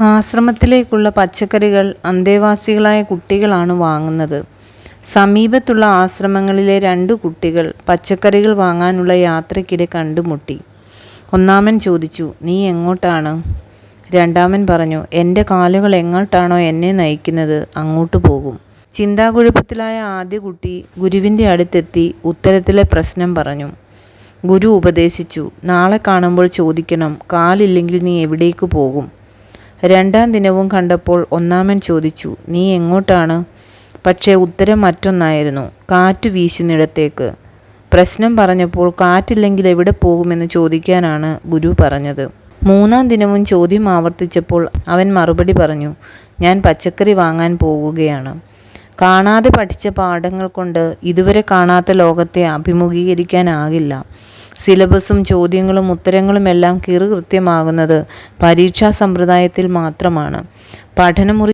ആശ്രമത്തിലേക്കുള്ള പച്ചക്കറികൾ അന്തേവാസികളായ കുട്ടികളാണ് വാങ്ങുന്നത്. സമീപത്തുള്ള ആശ്രമങ്ങളിലെ രണ്ട് കുട്ടികൾ പച്ചക്കറികൾ വാങ്ങാനുള്ള യാത്രയ്ക്കിടെ കണ്ടുമുട്ടി. ഒന്നാമൻ ചോദിച്ചു നീ എങ്ങോട്ടാണ്? രണ്ടാമൻ പറഞ്ഞു എന്റെ കാലുകൾ എങ്ങോട്ടാണോ എന്നെ നയിക്കുന്നത് അങ്ങോട്ട് പോകും. ചിന്താകുഴപ്പത്തിലായ ആദ്യ കുട്ടി ഗുരുവിന്റെ അടുത്തെത്തി ഉത്തരത്തിലെ പ്രശ്നം പറഞ്ഞു. ഗുരു ഉപദേശിച്ചു നാളെ കാണുമ്പോൾ ചോദിക്കണം കാലില്ലെങ്കിൽ നീ എവിടേക്ക് പോകും? രണ്ടാം ദിനവും കണ്ടപ്പോൾ ഒന്നാമൻ ചോദിച്ചു നീ എങ്ങോട്ടാണ്? പക്ഷേ ഉത്തരം മറ്റൊന്നായിരുന്നു കാറ്റു വീശുന്നിടത്തേക്ക്. പ്രശ്നം പറഞ്ഞപ്പോൾ കാറ്റില്ലെങ്കിൽ എവിടെ പോകുമെന്ന് ചോദിക്കാനാണ് ഗുരു പറഞ്ഞത്. മൂന്നാം ദിനവും ചോദ്യം ആവർത്തിച്ചപ്പോൾ അവൻ മറുപടി പറഞ്ഞു ഞാൻ പച്ചക്കറി വാങ്ങാൻ പോവുകയാണ്. കാണാതെ പഠിച്ച പാഠങ്ങൾ കൊണ്ട് ഇതുവരെ കാണാത്ത ലോകത്തെ അഭിമുഖീകരിക്കാനാകില്ല. സിലബസും ചോദ്യങ്ങളും ഉത്തരങ്ങളും എല്ലാം കീറുകൃത്യമാകുന്നത് പരീക്ഷാ സമ്പ്രദായത്തിൽ മാത്രമാണ്. പഠനമുറി